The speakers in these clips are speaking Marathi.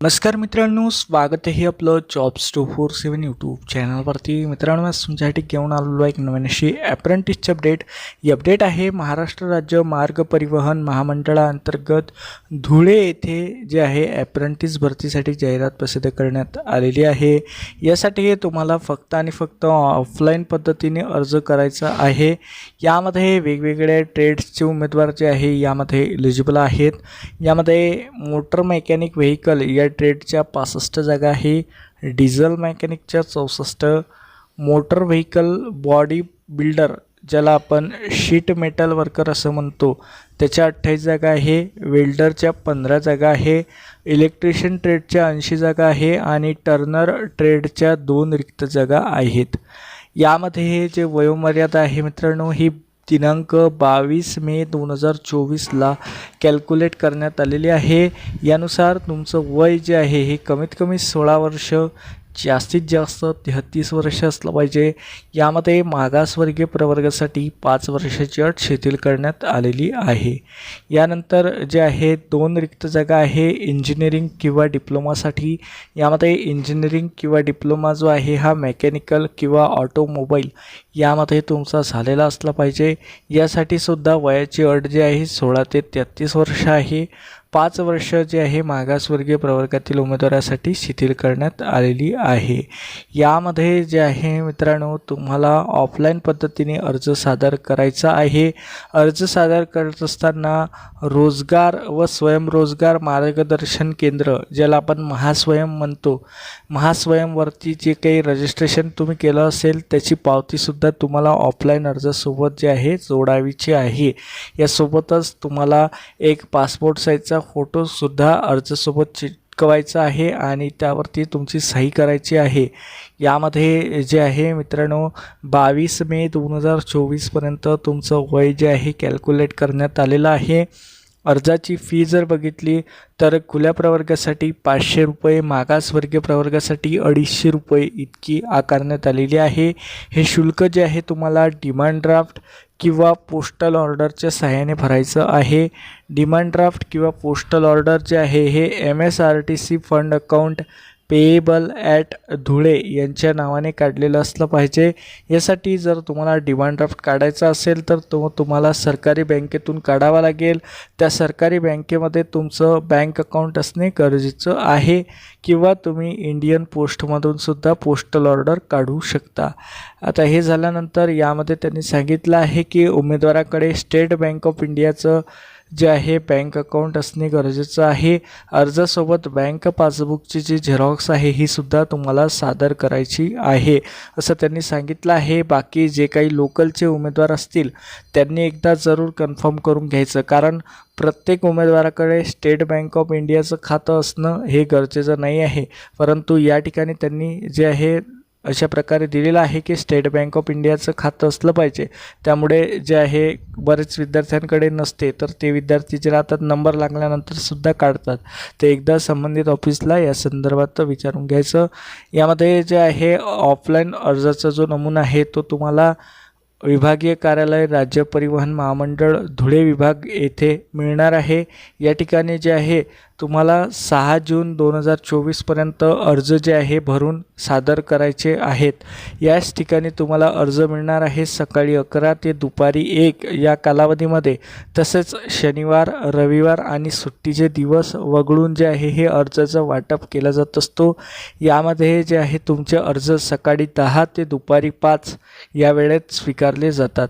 नमस्कार मित्रांनो स्वागत आहे आपलं jobs two four seven YouTube चॅनलवरती मित्रांनो आज तुमच्यासाठी घेऊन आलेलो आहे एक नवीन अशी ॲप्रेंटिसची अपडेट ही अपडेट आहे महाराष्ट्र राज्य मार्ग परिवहन महामंडळाअंतर्गत धुळे येथे जे आहे ॲप्रेंटिस भरतीसाठी जाहिरात प्रसिद्ध करण्यात आलेली आहे. यासाठी तुम्हाला फक्त आणि फक्त ऑफलाईन पद्धतीने अर्ज करायचा आहे. यामध्ये वेगवेगळ्या ट्रेड्सचे उमेदवार जे आहे यामध्ये एलिजिबल आहेत. यामध्ये मोटर मेकॅनिक व्हेकल या ट्रेडच्या पासष्ट जागा आहे. डिझेल मॅकॅनिकच्या चौसष्ट. मोटर व्हेकल बॉडी बिल्डर ज्याला आपण शीट मेटल वर्कर असं म्हणतो त्याच्या अठ्ठावीस जागा आहे. वेल्डरच्या पंधरा जागा आहे. इलेक्ट्रिशियन ट्रेडच्या ऐंशी जागा आहे आणि टर्नर ट्रेडच्या दोन रिक्त जागा आहेत. यामध्ये हे जे वयोमर्यादा आहे मित्रांनो ही दिनांक बावीस मे दोन हजार चोवीसला कॅल्क्युलेट करण्यात आलेली आहे. यानुसार तुमचं वय जे आहे हे कमीत कमी सोळा वर्ष जास्तीत जास्त तेहतीस वर्ष असलं पाहिजे. यामध्ये मागासवर्गीय प्रवर्गासाठी पाच वर्षाची अट शिथिल करण्यात आलेली आहे. यानंतर जे आहे दोन रिक्त जागा आहे इंजिनिअरिंग किंवा डिप्लोमासाठी यामध्ये इंजिनिअरिंग किंवा डिप्लोमा जो आहे हा मेकॅनिकल किंवा ऑटोमोबाईल यामध्ये तुमचा झालेला असला पाहिजे. यासाठी सुद्धा वयाची अट जी आहे सोळा ते तेहतीस वर्ष आहे. पाच वर्ष जे आहे मागासवर्गीय प्रवर्गातील उमेदवारासाठी शिथिल करण्यात आलेली आहे. यामध्ये जे आहे मित्रांनो तुम्हाला ऑफलाईन पद्धतीने अर्ज सादर करायचा आहे. अर्ज सादर करत असताना रोजगार व स्वयंरोजगार मार्गदर्शन केंद्र ज्याला आपण महास्वयं म्हणतो महास्वयंवरती जे काही रजिस्ट्रेशन तुम्ही केलं असेल त्याची पावतीसुद्धा तुम्हाला ऑफलाईन अर्जासोबत जे आहे जोडावीची आहे. यासोबतच तुम्हाला एक पासपोर्ट साईजचा फोटोसुद्धा अर्जसोबत चिटकवायचा आहे आणि त्यावरती तुमची सही करायची आहे. यामध्ये जे आहे मित्रांनो बावीस मे दोन हजार चोवीसपर्यंत तुमचं वय जे आहे कॅल्क्युलेट करण्यात आलेलं आहे. अर्जाची फी जर बघितली तर खुल्या प्रवर्गासाठी पाचशे रुपये मागासवर्गीय प्रवर्गासाठी अडीचशे रुपये इतकी आकारण्यात आलेली आहे. हे शुल्क जे आहे तुम्हाला डिमांड ड्राफ्ट किंवा पोस्टल ऑर्डरच्या सहाय्याने भरायचं आहे. डिमांड ड्राफ्ट किंवा पोस्टल ऑर्डर जे आहे हे M S R T C fund account payable at Dhule यांच्या नावाने काढलेलं असलं पाहिजे. यासाठी जर तुम्हाला डिमांड ड्राफ्ट काढायचा असेल तर तो तुम्हाला सरकारी बँकेतून काढावा लागेल. त्या सरकारी बँकेमध्ये तुमचं बँक अकाउंट असणे गरजेचं आहे किंवा तुम्ही इंडियन पोस्टमधून सुद्धा पोस्टल ऑर्डर काढू शकता. आता हे झाल्यानंतर यामध्ये त्यांनी सांगितलं आहे की उमेदवाराकडे स्टेट बँक ऑफ इंडियाचं जे आहे बँक अकाउंट असणे गरजेचं आहे. अर्जासोबत बँक पासबुकची जी झेरॉक्स आहे ही सुद्धा तुम्हाला सादर करायची आहे. असं त्यांनी सांगितलं आहे. बाकी जे काही लोकलचे उमेदवार असतील त्यांनी एकदा जरूर कन्फर्म करून घ्यायचं. कारण प्रत्येक उमेदवाराकडे स्टेट बँक ऑफ इंडियाचं खातं असणं हे गरजेचं नाही आहे. परंतु या ठिकाणी त्यांनी जे आहे अशा प्रकारे दिलेलं आहे की स्टेट बँक ऑफ इंडियाचं खातं असलं पाहिजे. त्यामुळे जे आहे बरेच विद्यार्थ्यांकडे नसते तर ते विद्यार्थी जे राहतात नंबर लागल्यानंतर सुद्धा काढतात. ते एकदा संबंधित ऑफिसला या संदर्भात विचारून घ्यायचं. यामध्ये जे आहे ऑफलाईन अर्जाचा जो नमुना आहे तो तुम्हाला विभागीय कार्यालय राज्य परिवहन महामंडळ धुळे विभाग येथे मिळणार आहे. या ठिकाणी जे आहे तुम्हाला सहा जून दोन हजार चोवीसपर्यंत अर्ज जे आहे भरून सादर करायचे आहेत. याच ठिकाणी तुम्हाला अर्ज मिळणार आहे सकाळी अकरा ते दुपारी एक या कालावधीमध्ये. तसेच शनिवार रविवार आणि सुट्टीचे दिवस वगळून जे आहे हे अर्जाचं वाटप केला जात असतो. यामध्ये जे आहे तुमचे अर्ज सकाळी दहा ते दुपारी पाच या वेळेत स्वीकारले जातात.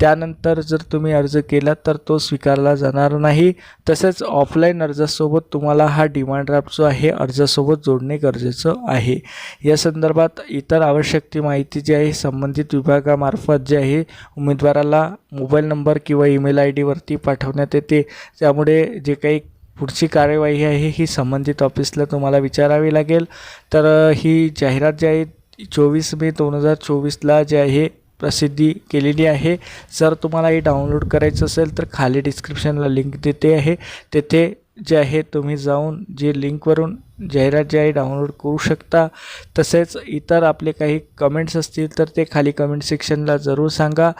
त्यानंतर जर तुम्ही अर्ज केला तर तो स्वीकारला जाणार नाही. तसेच ऑफलाईन अर्जासोबत तुम्हाला हा डिमांड ड्राफ्ट जो आहे अर्जासोबत जोडणे गरजेचं आहे. या संदर्भात इतर आवश्यक ती माहिती जी आहे संबंधित विभागामार्फत जी आहे उमेदवाराला मोबाईल नंबर किंवा ईमेल आय डीवरती पाठवण्यात येते. त्यामुळे जे काही पुढची कार्यवाही आहे ही संबंधित ऑफिसला तुम्हाला विचारावी लागेल. तर ही जाहिरात जी आहे चोवीस मे दोन हजार चोवीसला जे आहे प्रसिद्धी केलेली आहे. जर तुम्हाला हे डाउनलोड करायचं असेल तर खाली डिस्क्रिप्शनला लिंक देते आहे. तेथे जे आहे तुम्ही जाऊन जे लिंकवरून जाहिरात जे आहे डाउनलोड करू शकता. तसेच इतर आपले काही कमेंट्स असतील तर ते खाली कमेंट सेक्शनला जरूर सांगा.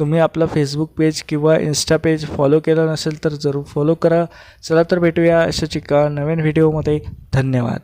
तुम्ही आपलं फेसबुक पेज किंवा इन्स्टा पेज फॉलो केलं नसेल तर जरूर फॉलो करा. चला तर भेटूया अशाच एका नवीन व्हिडिओमध्ये धन्यवाद.